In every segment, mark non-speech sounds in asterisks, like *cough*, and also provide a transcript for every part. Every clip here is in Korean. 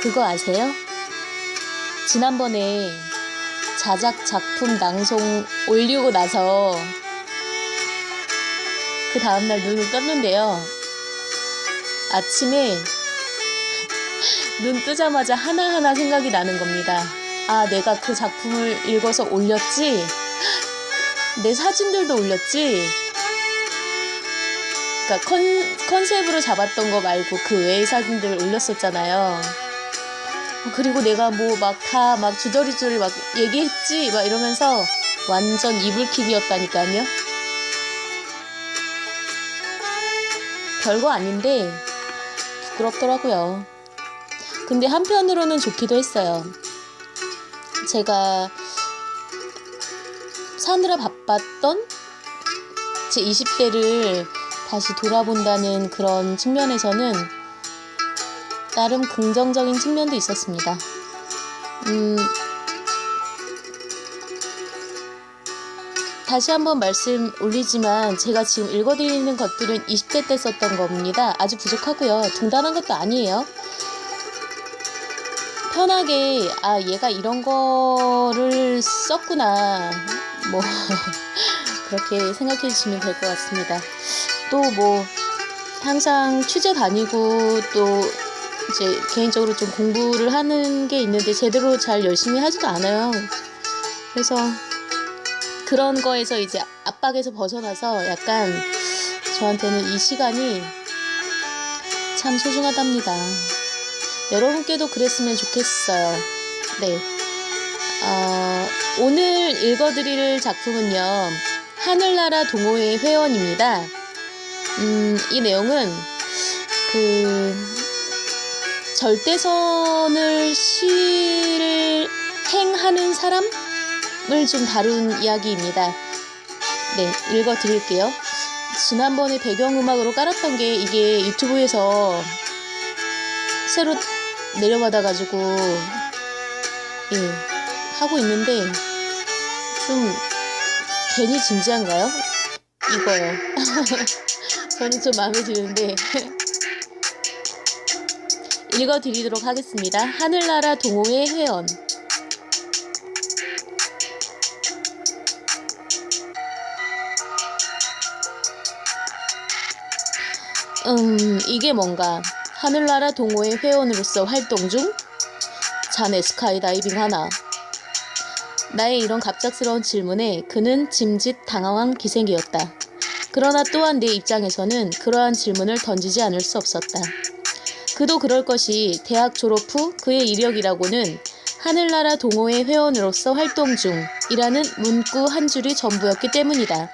그거 아세요? 지난번에 자작 작품 낭송 올리고 나서 그 다음날 눈을 떴는데요. 아침에 눈 뜨자마자 하나하나 생각이 나는 겁니다. 아, 내가 그 작품을 읽어서 올렸지? 내 사진들도 올렸지? 그러니까 컨, 컨셉으로 잡았던 거 말고 그 외의 사진들을 올렸었잖아요. 그리고 내가 뭐 막다막 주저리주저리 막 얘기했지? 막 이러면서 완전 이불킥이었다니까요. 별거 아닌데 부끄럽더라고요. 근데 한편으로는 좋기도 했어요. 제가 사느라 바빴던 제 20대를 다시 돌아본다는 그런 측면에서는 나름 긍정적인 측면도 있었습니다. 음, 다시 한번 말씀 올리지만 제가 지금 읽어드리는 것들은 20대 때 썼던 겁니다. 아주 부족하고요. 등단한 것도 아니에요. 편하게 아 얘가 이런 거를 썼구나 뭐 *laughs* 그렇게 생각해 주시면 될 것 같습니다. 또 뭐 항상 취재 다니고 또 이제 개인적으로 좀 공부를 하는 게 있는데 제대로 잘 열심히 하지도 않아요. 그래서 그런 거에서 이제 압박에서 벗어나서 약간 저한테는 이 시간이 참 소중하답니다. 여러분께도 그랬으면 좋겠어요. 네. 어, 오늘 읽어드릴 작품은요. 하늘나라 동호회 회원입니다. 음, 이 내용은 그 절대선을 실행하는 사람을 좀 다룬 이야기입니다. 네, 읽어 드릴게요. 지난번에 배경음악으로 깔았던 게 이게 유튜브에서 새로 내려받아가지고 예 하고 있는데 좀 괜히 진지한가요? 이거요. *laughs* 저는 좀 마음에 드는데 읽어드리도록 하겠습니다. 하늘나라 동호회 회원 음 이게 뭔가 하늘나라 동호회 회원으로서 활동 중 자네 스카이다이빙 하나 나의 이런 갑작스러운 질문에 그는 짐짓 당황한 기색이었다. 그러나 또한 내 입장에서는 그러한 질문을 던지지 않을 수 없었다. 그도 그럴 것이 대학 졸업 후 그의 이력이라고는 하늘나라 동호회 회원으로서 활동 중이라는 문구 한 줄이 전부였기 때문이다.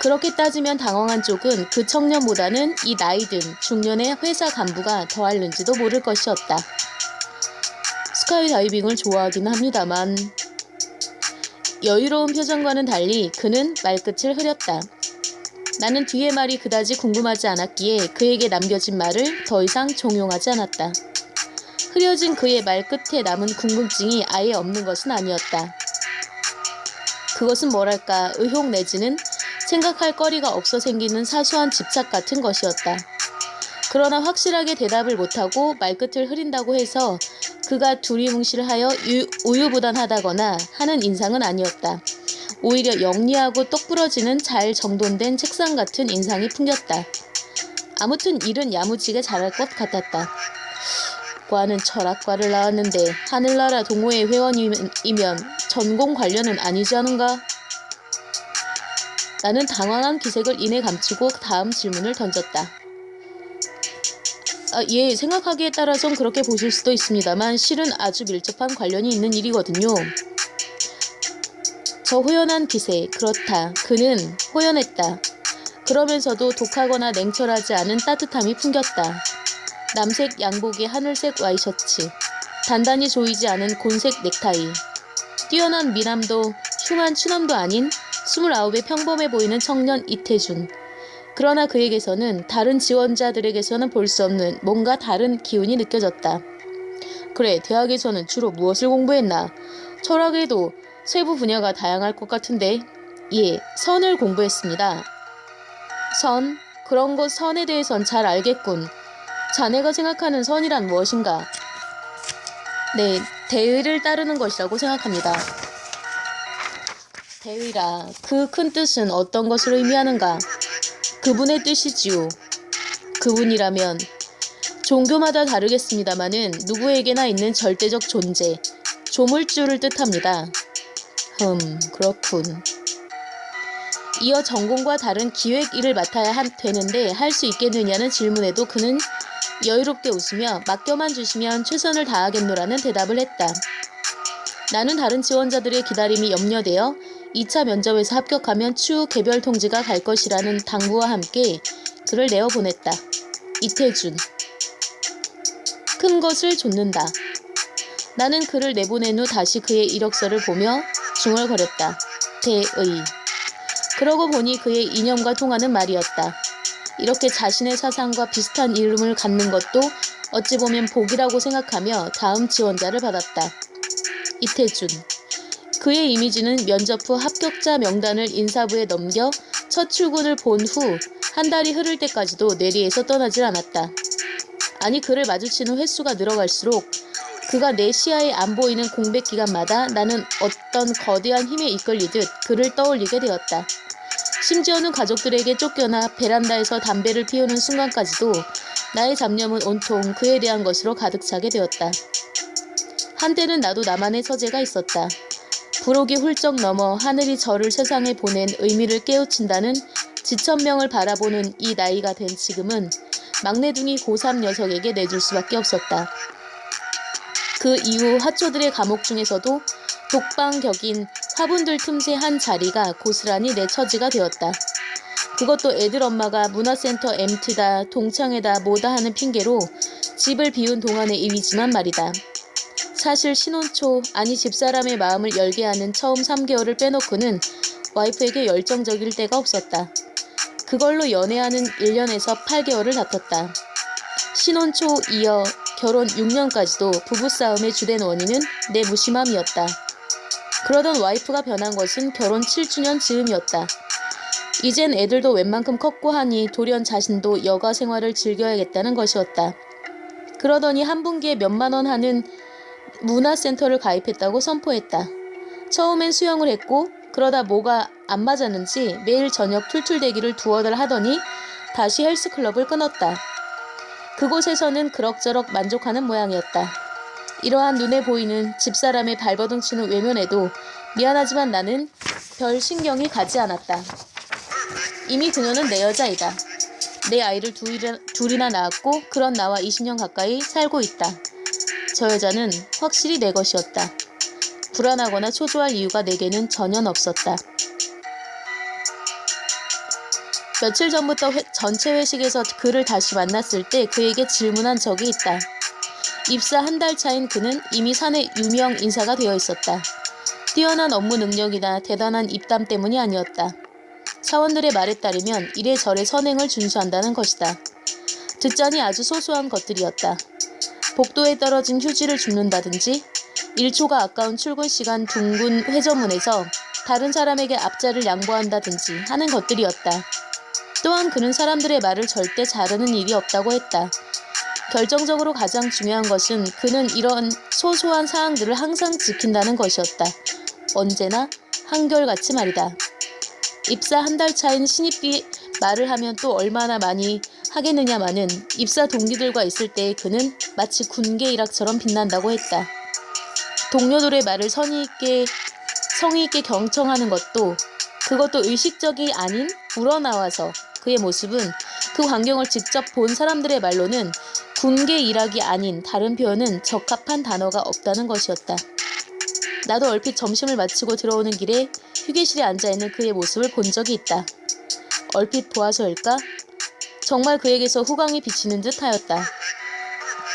그렇게 따지면 당황한 쪽은 그 청년보다는 이 나이든 중년의 회사 간부가 더할는지도 모를 것이었다. 스카이다이빙을 좋아하긴 합니다만 여유로운 표정과는 달리 그는 말끝을 흐렸다. 나는 뒤의 말이 그다지 궁금하지 않았기에 그에게 남겨진 말을 더 이상 종용하지 않았다. 흐려진 그의 말 끝에 남은 궁금증이 아예 없는 것은 아니었다. 그것은 뭐랄까 의혹 내지는 생각할 거리가 없어 생기는 사소한 집착 같은 것이었다. 그러나 확실하게 대답을 못하고 말끝을 흐린다고 해서 그가 두리뭉실하여 유, 우유부단하다거나 하는 인상은 아니었다. 오히려 영리하고 똑부러지는 잘 정돈된 책상 같은 인상이 풍겼다. 아무튼 일은 야무지게 잘할 것 같았다. 과는 철학과를 나왔는데 하늘나라 동호회 회원이면 전공 관련은 아니지 않은가? 나는 당황한 기색을 이내 감추고 다음 질문을 던졌다. 아, 예, 생각하기에 따라선 그렇게 보실 수도 있습니다만 실은 아주 밀접한 관련이 있는 일이거든요. 저 호연한 기세, 그렇다. 그는 호연했다. 그러면서도 독하거나 냉철하지 않은 따뜻함이 풍겼다. 남색 양복에 하늘색 와이셔츠, 단단히 조이지 않은 곤색 넥타이, 뛰어난 미남도 흉한 추남도 아닌 29의 평범해 보이는 청년 이태준. 그러나 그에게서는 다른 지원자들에게서는 볼 수 없는 뭔가 다른 기운이 느껴졌다. 그래, 대학에서는 주로 무엇을 공부했나? 철학에도 세부 분야가 다양할 것 같은데. 예, 선을 공부했습니다. 선? 그런 것 선에 대해선 잘 알겠군. 자네가 생각하는 선이란 무엇인가? 네, 대의를 따르는 것이라고 생각합니다. 대의라 그 큰 뜻은 어떤 것을 의미하는가? 그분의 뜻이지요. 그분이라면 종교마다 다르겠습니다마는 누구에게나 있는 절대적 존재, 조물주를 뜻합니다. 흠, 그렇군. 이어 전공과 다른 기획 일을 맡아야 한, 되는데 할 수 있겠느냐는 질문에도 그는 여유롭게 웃으며 맡겨만 주시면 최선을 다하겠노라는 대답을 했다. 나는 다른 지원자들의 기다림이 염려되어 2차 면접에서 합격하면 추후 개별 통지가 갈 것이라는 당부와 함께 그를 내어 보냈다. 이태준. 큰 것을 좇는다. 나는 그를 내보낸 후 다시 그의 이력서를 보며 중얼거렸다. 대의. 그러고 보니 그의 이념과 통하는 말이었다. 이렇게 자신의 사상과 비슷한 이름을 갖는 것도 어찌 보면 복이라고 생각하며 다음 지원자를 받았다. 이태준. 그의 이미지는 면접 후 합격자 명단을 인사부에 넘겨 첫 출근을 본 후 한 달이 흐를 때까지도 뇌리에서 떠나질 않았다. 아니 그를 마주치는 횟수가 늘어갈수록 그가 내 시야에 안 보이는 공백 기간마다 나는 어떤 거대한 힘에 이끌리듯 그를 떠올리게 되었다. 심지어는 가족들에게 쫓겨나 베란다에서 담배를 피우는 순간까지도 나의 잡념은 온통 그에 대한 것으로 가득 차게 되었다. 한때는 나도 나만의 서재가 있었다. 부록이 훌쩍 넘어 하늘이 저를 세상에 보낸 의미를 깨우친다는 지천명을 바라보는 이 나이가 된 지금은 막내둥이 고3 녀석에게 내줄 수밖에 없었다. 그 이후 하초들의 감옥 중에서도 독방격인 화분들 틈새 한 자리가 고스란히 내 처지가 되었다. 그것도 애들 엄마가 문화센터 MT다, 동창회다, 뭐다 하는 핑계로 집을 비운 동안의 일이지만 말이다. 사실 신혼초, 아니 집사람의 마음을 열게 하는 처음 3개월을 빼놓고는 와이프에게 열정적일 때가 없었다. 그걸로 연애하는 1년에서 8개월을 다퉜다. 신혼초 이어 결혼 6년까지도 부부싸움의 주된 원인은 내 무심함이었다. 그러던 와이프가 변한 것은 결혼 7주년 즈음이었다. 이젠 애들도 웬만큼 컸고 하니 돌연 자신도 여가 생활을 즐겨야겠다는 것이었다. 그러더니 한 분기에 몇만 원 하는 문화센터를 가입했다고 선포했다. 처음엔 수영을 했고 그러다 뭐가 안 맞았는지 매일 저녁 툴툴대기를 두어들 하더니 다시 헬스클럽을 끊었다. 그곳에서는 그럭저럭 만족하는 모양이었다. 이러한 눈에 보이는 집사람의 발버둥 치는 외면에도 미안하지만 나는 별 신경이 가지 않았다. 이미 그녀는 내 여자이다. 내 아이를 둘이나, 둘이나 낳았고 그런 나와 20년 가까이 살고 있다. 저 여자는 확실히 내 것이었다. 불안하거나 초조할 이유가 내게는 전혀 없었다. 며칠 전부터 회- 전체 회식에서 그를 다시 만났을 때 그에게 질문한 적이 있다. 입사 한 달 차인 그는 이미 사내 유명 인사가 되어 있었다. 뛰어난 업무 능력이나 대단한 입담 때문이 아니었다. 사원들의 말에 따르면 이래저래 선행을 준수한다는 것이다. 듣자니 아주 소소한 것들이었다. 복도에 떨어진 휴지를 줍는다든지 1초가 아까운 출근 시간 둥근 회전문에서 다른 사람에게 앞자를 양보한다든지 하는 것들이었다. 또한 그는 사람들의 말을 절대 자르는 일이 없다고 했다. 결정적으로 가장 중요한 것은 그는 이런 소소한 사항들을 항상 지킨다는 것이었다. 언제나 한결같이 말이다. 입사 한 달 차인 신입비 말을 하면 또 얼마나 많이 하겠느냐마는 입사 동기들과 있을 때 그는 마치 군계 일학처럼 빛난다고 했다. 동료들의 말을 선의 있게 성의 있게 경청하는 것도 그것도 의식적이 아닌 우러나와서 그의 모습은 그 광경을 직접 본 사람들의 말로는 군계 일학이 아닌 다른 표현은 적합한 단어가 없다는 것이었다. 나도 얼핏 점심을 마치고 들어오는 길에 휴게실에 앉아있는 그의 모습을 본 적이 있다. 얼핏 보아서일까? 정말 그에게서 후광이 비치는 듯 하였다.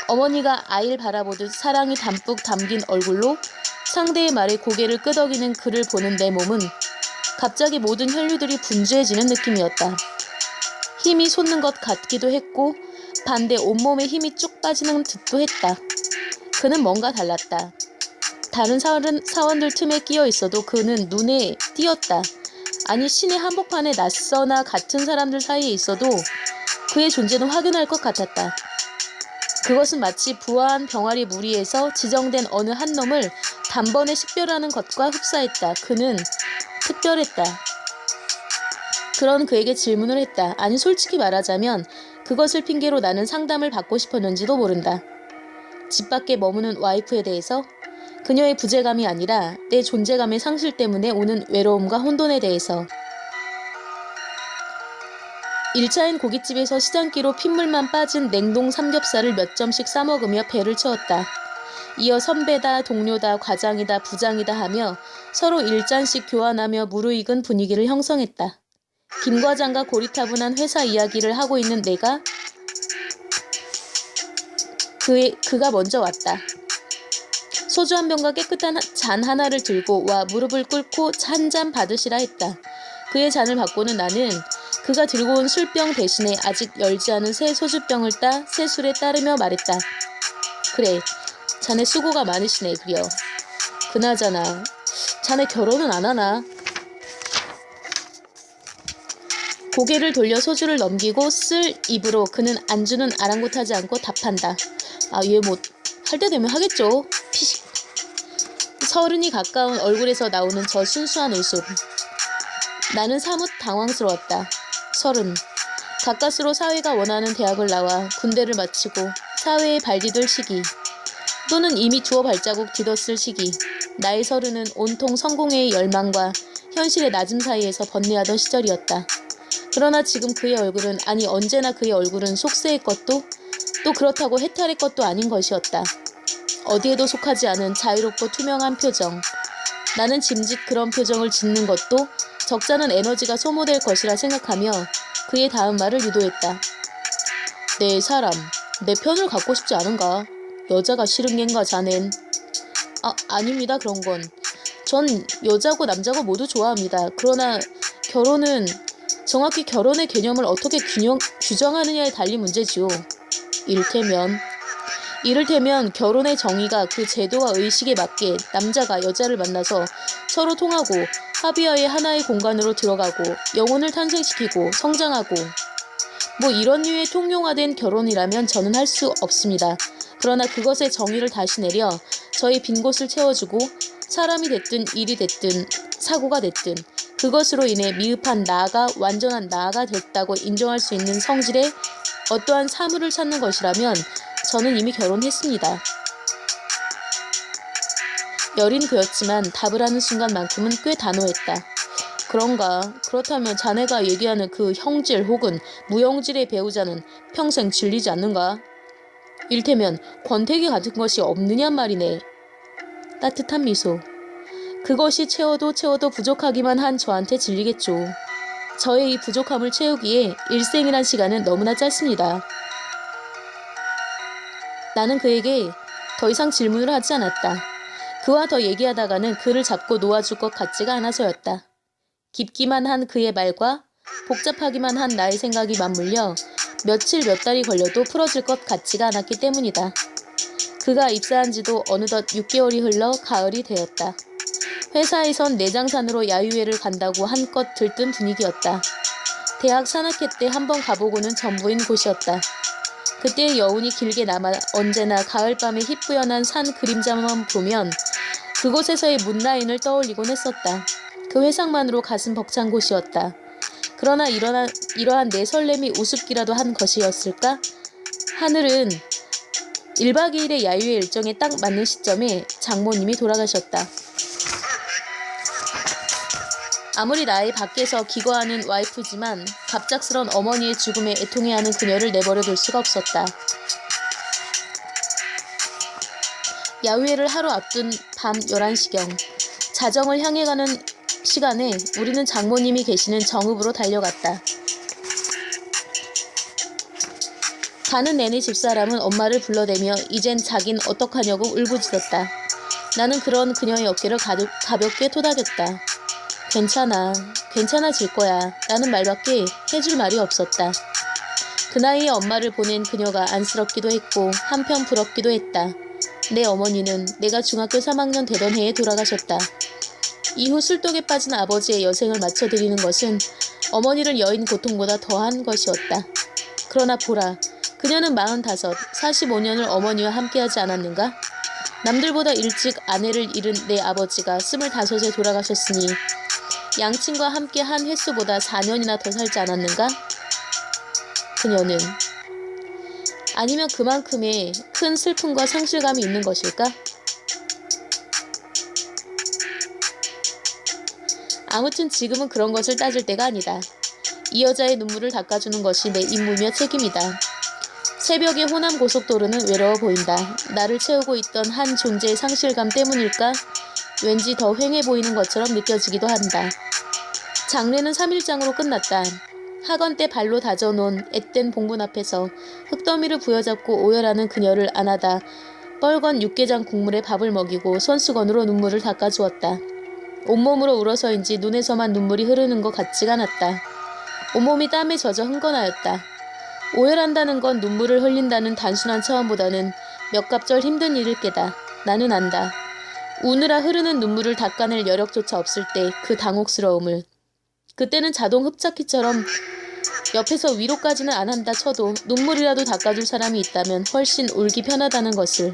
어머니가 아이를 바라보듯 사랑이 담뿍 담긴 얼굴로 상대의 말에 고개를 끄덕이는 그를 보는 내 몸은 갑자기 모든 혈류들이 분주해지는 느낌이었다. 힘이 솟는 것 같기도 했고 반대 온몸에 힘이 쭉 빠지는 듯도 했다. 그는 뭔가 달랐다. 다른 사원, 사원들 틈에 끼어 있어도 그는 눈에 띄었다. 아니 신의 한복판에 낯서나 같은 사람들 사이에 있어도 그의 존재는 확연할 것 같았다. 그것은 마치 부화한 병아리 무리에서 지정된 어느 한 놈을 단번에 식별하는 것과 흡사했다. 그는 특별했다. 그런 그에게 질문을 했다. 아니 솔직히 말하자면 그것을 핑계로 나는 상담을 받고 싶었는지도 모른다. 집 밖에 머무는 와이프에 대해서 그녀의 부재감이 아니라 내 존재감의 상실 때문에 오는 외로움과 혼돈에 대해서 1차엔 고깃집에서 시장기로 핏물만 빠진 냉동 삼겹살을 몇 점씩 싸먹으며 배를 채웠다. 이어 선배다, 동료다, 과장이다, 부장이다 하며 서로 일잔씩 교환하며 무르익은 분위기를 형성했다. 김 과장과 고리타분한 회사 이야기를 하고 있는 내가 그의, 그가 먼저 왔다. 소주 한 병과 깨끗한 잔 하나를 들고 와 무릎을 꿇고 한 잔 받으시라 했다. 그의 잔을 받고는 나는 그가 들고 온 술병 대신에 아직 열지 않은 새 소주병을 따 새 술에 따르며 말했다. 그래, 자네 수고가 많으시네, 그려. 그나저나, 자네 결혼은 안 하나? 고개를 돌려 소주를 넘기고 쓸 입으로 그는 안주는 아랑곳하지 않고 답한다. 아, 얘 뭐, 할 때 되면 하겠죠. 피식. 서른이 가까운 얼굴에서 나오는 저 순수한 웃음. 나는 사뭇 당황스러웠다. 서른. 가까스로 사회가 원하는 대학을 나와 군대를 마치고 사회에 발디딜 시기. 또는 이미 주어 발자국 디뎠을 시기. 나의 서른은 온통 성공의 열망과 현실의 낮음 사이에서 번뇌하던 시절이었다. 그러나 지금 그의 얼굴은 아니 언제나 그의 얼굴은 속세의 것도 또 그렇다고 해탈의 것도 아닌 것이었다. 어디에도 속하지 않은 자유롭고 투명한 표정. 나는 짐짓 그런 표정을 짓는 것도 적잖은 에너지가 소모될 것이라 생각하며 그의 다음 말을 유도했다. 내 사람, 내 편을 갖고 싶지 않은가? 여자가 싫은 겐가 자넨? 아, 아닙니다 그런 건. 전 여자고 남자고 모두 좋아합니다. 그러나 결혼은 정확히 결혼의 개념을 어떻게 균형, 규정하느냐에 달린 문제지요. 이를테면 이를테면 결혼의 정의가 그 제도와 의식에 맞게 남자가 여자를 만나서 서로 통하고 합의하에 하나의 공간으로 들어가고 영혼을 탄생시키고 성장하고 뭐 이런 류의 통용화된 결혼이라면 저는 할 수 없습니다. 그러나 그것의 정의를 다시 내려 저의 빈 곳을 채워주고 사람이 됐든 일이 됐든 사고가 됐든 그것으로 인해 미흡한 나가 완전한 나가 됐다고 인정할 수 있는 성질의 어떠한 사물을 찾는 것이라면 저는 이미 결혼했습니다. 여린 그였지만 답을 하는 순간만큼은 꽤 단호했다. 그런가? 그렇다면 자네가 얘기하는 그 형질 혹은 무형질의 배우자는 평생 질리지 않는가? 일테면 권태기 같은 것이 없느냔 말이네. 따뜻한 미소. 그것이 채워도 채워도 부족하기만 한 저한테 질리겠죠. 저의 이 부족함을 채우기에 일생이란 시간은 너무나 짧습니다. 나는 그에게 더 이상 질문을 하지 않았다. 그와 더 얘기하다가는 그를 잡고 놓아줄 것 같지가 않아서였다. 깊기만 한 그의 말과 복잡하기만 한 나의 생각이 맞물려 며칠 몇 달이 걸려도 풀어질 것 같지가 않았기 때문이다. 그가 입사한 지도 어느덧 6개월이 흘러 가을이 되었다. 회사에선 내장산으로 야유회를 간다고 한껏 들뜬 분위기였다. 대학 산악회 때 한번 가보고는 전부인 곳이었다. 그때의 여운이 길게 남아 언제나 가을밤에 희뿌연한 산 그림자만 보면 그곳에서의 문라인을 떠올리곤 했었다. 그 회상만으로 가슴 벅찬 곳이었다. 그러나 이러한, 이러한 내 설렘이 우습기라도 한 것이었을까? 하늘은 1박 2일의 야유회 일정에 딱 맞는 시점에 장모님이 돌아가셨다. 아무리 나의 밖에서 기거하는 와이프지만 갑작스런 어머니의 죽음에 애통해하는 그녀를 내버려 둘 수가 없었다. 야유회를 하루 앞둔 밤 11시경 자정을 향해 가는 시간에 우리는 장모님이 계시는 정읍으로 달려갔다. 가는 내내 집사람은 엄마를 불러대며 이젠 자긴 어떡하냐고 울부짖었다. 나는 그런 그녀의 어깨를 가볍게 토닥였다. 괜찮아. 괜찮아질 거야. 라는 말밖에 해줄 말이 없었다. 그 나이에 엄마를 보낸 그녀가 안쓰럽기도 했고 한편 부럽기도 했다. 내 어머니는 내가 중학교 3학년 되던 해에 돌아가셨다. 이후 술독에 빠진 아버지의 여생을 맞춰드리는 것은 어머니를 여인 고통보다 더한 것이었다. 그러나 보라, 그녀는 45, 45년을 어머니와 함께하지 않았는가? 남들보다 일찍 아내를 잃은 내 아버지가 25에 돌아가셨으니 양친과 함께 한 횟수보다 4년이나 더 살지 않았는가? 그녀는 아니면 그만큼의 큰 슬픔과 상실감이 있는 것일까? 아무튼 지금은 그런 것을 따질 때가 아니다. 이 여자의 눈물을 닦아주는 것이 내 임무며 책임이다. 새벽의 호남 고속도로는 외로워 보인다. 나를 채우고 있던 한 존재의 상실감 때문일까? 왠지 더 휑해 보이는 것처럼 느껴지기도 한다. 장례는 3일장으로 끝났다. 학원 때 발로 다져놓은 앳된 봉분 앞에서 흙더미를 부여잡고 오열하는 그녀를 안아다 뻘건 육개장 국물에 밥을 먹이고 손수건으로 눈물을 닦아주었다. 온몸으로 울어서인지 눈에서만 눈물이 흐르는 것 같지가 않았다. 온몸이 땀에 젖어 흥건하였다. 오열한다는 건 눈물을 흘린다는 단순한 차원보다는 몇 갑절 힘든 일일 게다. 나는 안다. 우느라 흐르는 눈물을 닦아낼 여력조차 없을 때 그 당혹스러움을. 그때는 자동 흡착기처럼 옆에서 위로까지는 안 한다 쳐도 눈물이라도 닦아줄 사람이 있다면 훨씬 울기 편하다는 것을.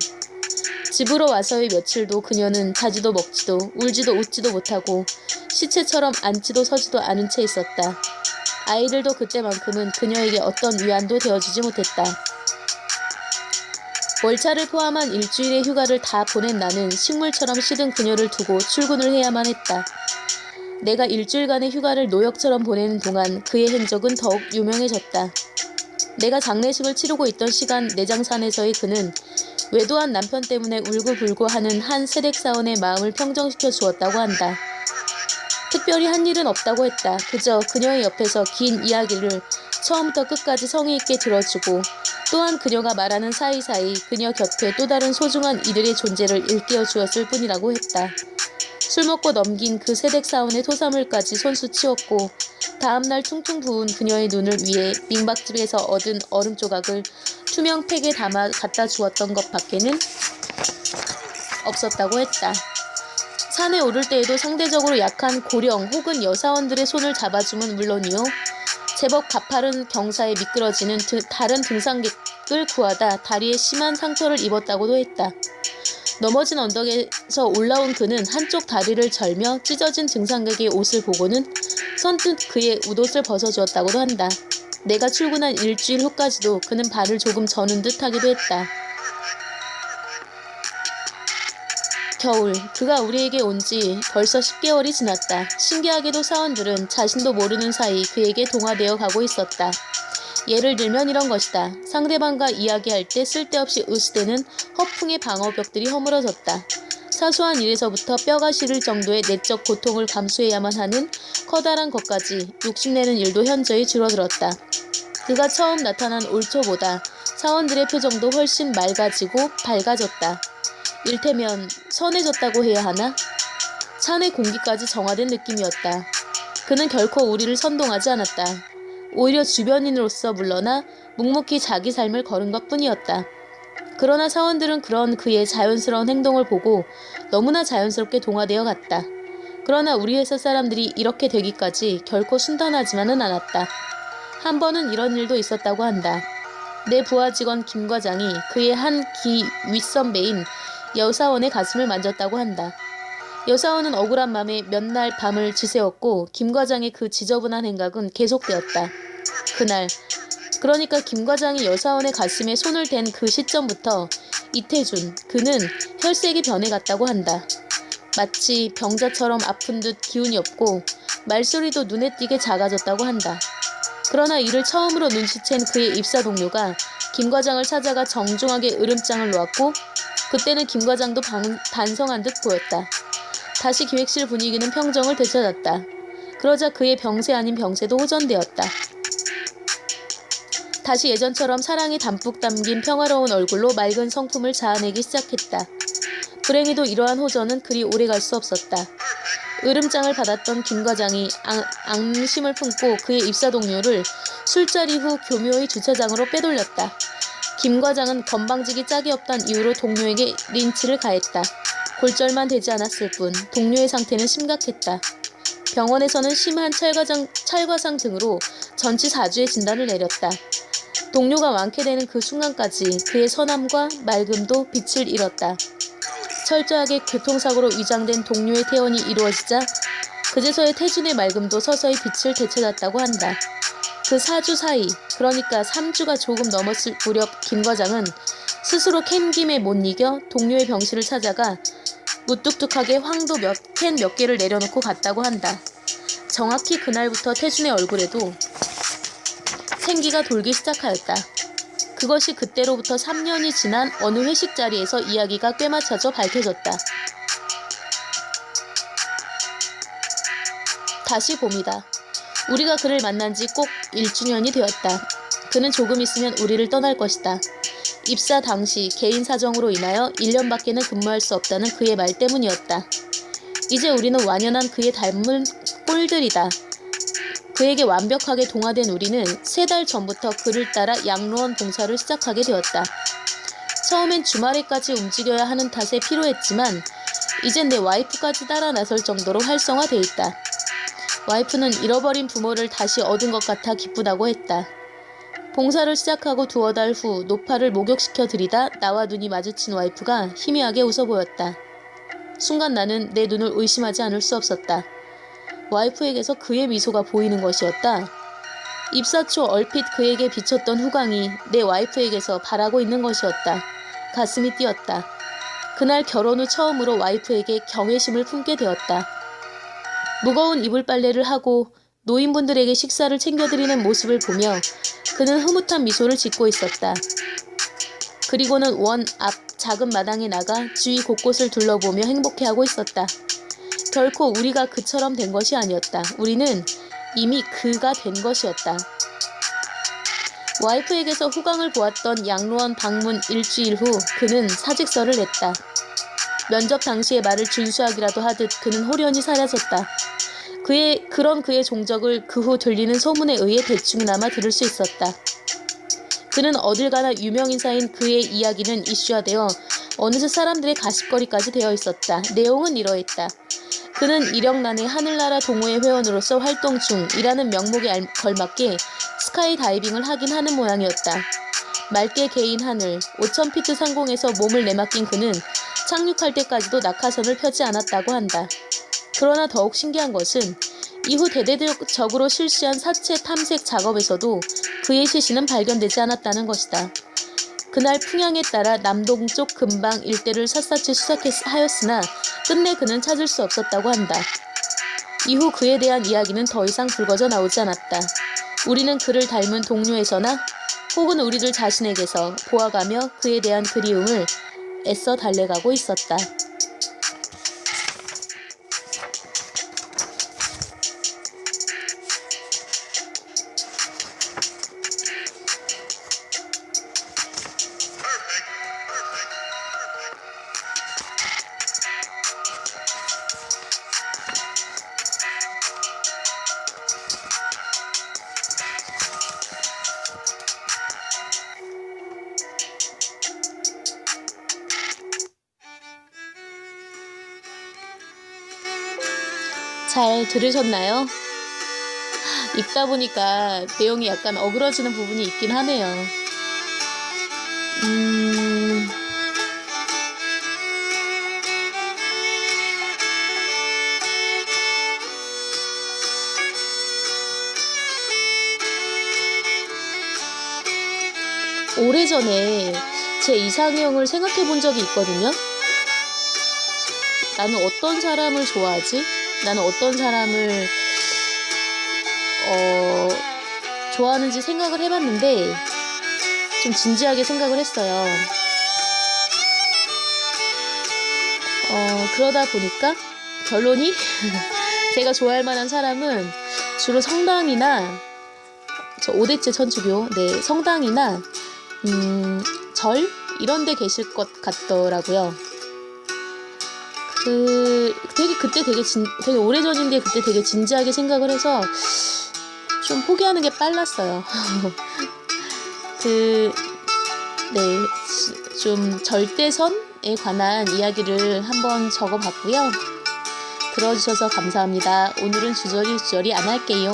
집으로 와서의 며칠도 그녀는 자지도 먹지도 울지도 웃지도 못하고 시체처럼 앉지도 서지도 않은 채 있었다. 아이들도 그때만큼은 그녀에게 어떤 위안도 되어주지 못했다. 월차를 포함한 일주일의 휴가를 다 보낸 나는 식물처럼 시든 그녀를 두고 출근을 해야만 했다. 내가 일주일간의 휴가를 노역처럼 보내는 동안 그의 행적은 더욱 유명해졌다. 내가 장례식을 치르고 있던 시간 내장산에서의 그는 외도한 남편 때문에 울고불고 하는 한 세댁사원의 마음을 평정시켜 주었다고 한다. 특별히 한 일은 없다고 했다. 그저 그녀의 옆에서 긴 이야기를 처음부터 끝까지 성의 있게 들어주고 또한 그녀가 말하는 사이사이 그녀 곁에 또 다른 소중한 이들의 존재를 일깨워 주었을 뿐이라고 했다. 술 먹고 넘긴 그 세댁 사원의 토사물까지 손수 치웠고 다음날 퉁퉁 부은 그녀의 눈을 위해 민박집에서 얻은 얼음 조각을 투명 팩에 담아 갖다 주었던 것 밖에는 없었다고 했다. 산에 오를 때에도 상대적으로 약한 고령 혹은 여사원들의 손을 잡아주면 물론이요. 제법 가파른 경사에 미끄러지는 드- 다른 등산객을 구하다 다리에 심한 상처를 입었다고도 했다. 넘어진 언덕에서 올라온 그는 한쪽 다리를 절며 찢어진 등산객의 옷을 보고는 선뜻 그의 웃옷을 벗어주었다고도 한다. 내가 출근한 일주일 후까지도 그는 발을 조금 저는 듯 하기도 했다. 겨울, 그가 우리에게 온 지 벌써 10개월이 지났다. 신기하게도 사원들은 자신도 모르는 사이 그에게 동화되어 가고 있었다. 예를 들면 이런 것이다. 상대방과 이야기할 때 쓸데없이 으스대는 허풍의 방어벽들이 허물어졌다. 사소한 일에서부터 뼈가 시릴 정도의 내적 고통을 감수해야만 하는 커다란 것까지 욕심내는 일도 현저히 줄어들었다. 그가 처음 나타난 올 초보다 사원들의 표정도 훨씬 맑아지고 밝아졌다. 일테면 선해졌다고 해야 하나? 산의 공기까지 정화된 느낌이었다. 그는 결코 우리를 선동하지 않았다. 오히려 주변인으로서 물러나 묵묵히 자기 삶을 걸은 것 뿐이었다. 그러나 사원들은 그런 그의 자연스러운 행동을 보고 너무나 자연스럽게 동화되어 갔다. 그러나 우리 회사 사람들이 이렇게 되기까지 결코 순탄하지만은 않았다. 한 번은 이런 일도 있었다고 한다. 내 부하 직원 김 과장이 그의 한 기 윗선배인 여사원의 가슴을 만졌다고 한다. 여사원은 억울한 맘에 몇 날 밤을 지새웠고 김 과장의 그 지저분한 행각은 계속되었다. 그날 그러니까 김 과장이 여사원의 가슴에 손을 댄 그 시점부터 이태준 그는 혈색이 변해갔다고 한다. 마치 병자처럼 아픈 듯 기운이 없고 말소리도 눈에 띄게 작아졌다고 한다. 그러나 이를 처음으로 눈치챈 그의 입사 동료가 김 과장을 찾아가 정중하게 으름장을 놓았고 그때는 김 과장도 방- 반성한 듯 보였다. 다시 기획실 분위기는 평정을 되찾았다. 그러자 그의 병세 아닌 병세도 호전되었다. 다시 예전처럼 사랑이 담뿍 담긴 평화로운 얼굴로 맑은 성품을 자아내기 시작했다. 불행히도 이러한 호전은 그리 오래 갈 수 없었다. 으름장을 받았던 김 과장이 앙, 앙심을 품고 그의 입사 동료를 술자리 후 교묘히 주차장으로 빼돌렸다. 김 과장은 건방지기 짝이 없단 이유로 동료에게 린치를 가했다. 골절만 되지 않았을 뿐 동료의 상태는 심각했다. 병원에서는 심한 찰과상, 찰과상 등으로 전치 4주의 진단을 내렸다. 동료가 완쾌되는 그 순간까지 그의 선함과 맑음도 빛을 잃었다. 철저하게 교통사고로 위장된 동료의 퇴원이 이루어지자 그제서야 태준의 맑음도 서서히 빛을 되찾았다고 한다. 그 4주 사이, 그러니까 3주가 조금 넘었을 무렵 김 과장은 스스로 캔김에 못 이겨 동료의 병실을 찾아가 무뚝뚝하게 황도 몇 캔 몇 개를 내려놓고 갔다고 한다. 정확히 그날부터 태준의 얼굴에도 생기가 돌기 시작하였다. 그것이 그때로부터 3년이 지난 어느 회식 자리에서 이야기가 꿰맞춰져 밝혀졌다. 다시 봄이다. 우리가 그를 만난 지 꼭 1주년이 되었다. 그는 조금 있으면 우리를 떠날 것이다. 입사 당시 개인 사정으로 인하여 1년밖에는 근무할 수 없다는 그의 말 때문이었다. 이제 우리는 완연한 그의 닮은 꼴들이다. 그에게 완벽하게 동화된 우리는 세 달 전부터 그를 따라 양로원 봉사를 시작하게 되었다. 처음엔 주말에까지 움직여야 하는 탓에 피로했지만 이젠 내 와이프까지 따라 나설 정도로 활성화돼 있다. 와이프는 잃어버린 부모를 다시 얻은 것 같아 기쁘다고 했다. 봉사를 시작하고 두어 달 후 노파를 목욕시켜 드리다 나와 눈이 마주친 와이프가 희미하게 웃어 보였다. 순간 나는 내 눈을 의심하지 않을 수 없었다. 와이프에게서 그의 미소가 보이는 것이었다. 입사 초 얼핏 그에게 비쳤던 후광이 내 와이프에게서 바라고 있는 것이었다. 가슴이 뛰었다. 그날 결혼 후 처음으로 와이프에게 경외심을 품게 되었다. 무거운 이불 빨래를 하고 노인분들에게 식사를 챙겨드리는 모습을 보며 그는 흐뭇한 미소를 짓고 있었다. 그리고는 원 앞 작은 마당에 나가 주위 곳곳을 둘러보며 행복해하고 있었다. 결코 우리가 그처럼 된 것이 아니었다. 우리는 이미 그가 된 것이었다. 와이프에게서 후광을 보았던 양로원 방문 일주일 후 그는 사직서를 냈다. 면접 당시의 말을 준수하기라도 하듯 그는 호련히 사라졌다. 그의 그런 그의 종적을 그 후 들리는 소문에 의해 대충이나마 들을 수 있었다. 그는 어딜 가나 유명인사인 그의 이야기는 이슈화되어 어느새 사람들의 가십거리까지 되어 있었다. 내용은 이러했다. 그는 이력란의 하늘나라 동호회 회원으로서 활동 중이라는 명목에 알- 걸맞게 스카이 다이빙을 하긴 하는 모양이었다. 맑게 개인 하늘, 5,000피트 상공에서 몸을 내맡긴 그는 착륙할 때까지도 낙하선을 펴지 않았다고 한다. 그러나 더욱 신기한 것은 이후 대대적으로 실시한 사체 탐색 작업에서도 그의 시신은 발견되지 않았다는 것이다. 그날 풍향에 따라 남동쪽 근방 일대를 샅샅이 수색하였으나 끝내 그는 찾을 수 없었다고 한다. 이후 그에 대한 이야기는 더 이상 불거져 나오지 않았다. 우리는 그를 닮은 동료에서나 혹은 우리들 자신에게서 보아가며 그에 대한 그리움을 애써 달래가고 있었다. 잘 들으셨나요? 읽다 보니까 내용이 약간 어그러지는 부분이 있긴 하네요. 음, 오래전에 제 이상형을 생각해 본 적이 있거든요. 나는 어떤 사람을 좋아하지? 나는 어떤 사람을 어, 좋아하는지 생각을 해봤는데 좀 진지하게 생각을 했어요. 어, 그러다 보니까 결론이 *laughs* 제가 좋아할 만한 사람은 주로 성당이나 저 5대째 천주교, 네, 성당이나 음, 절 이런 데 계실 것 같더라고요. 그 되게 그때 되게 진 되게 오래 전인데 그때 되게 진지하게 생각을 해서 좀 포기하는 게 빨랐어요. *laughs* 그 네, 좀 절대선에 관한 이야기를 한번 적어봤고요. 들어주셔서 감사합니다. 오늘은 주저리 주저리 안 할게요.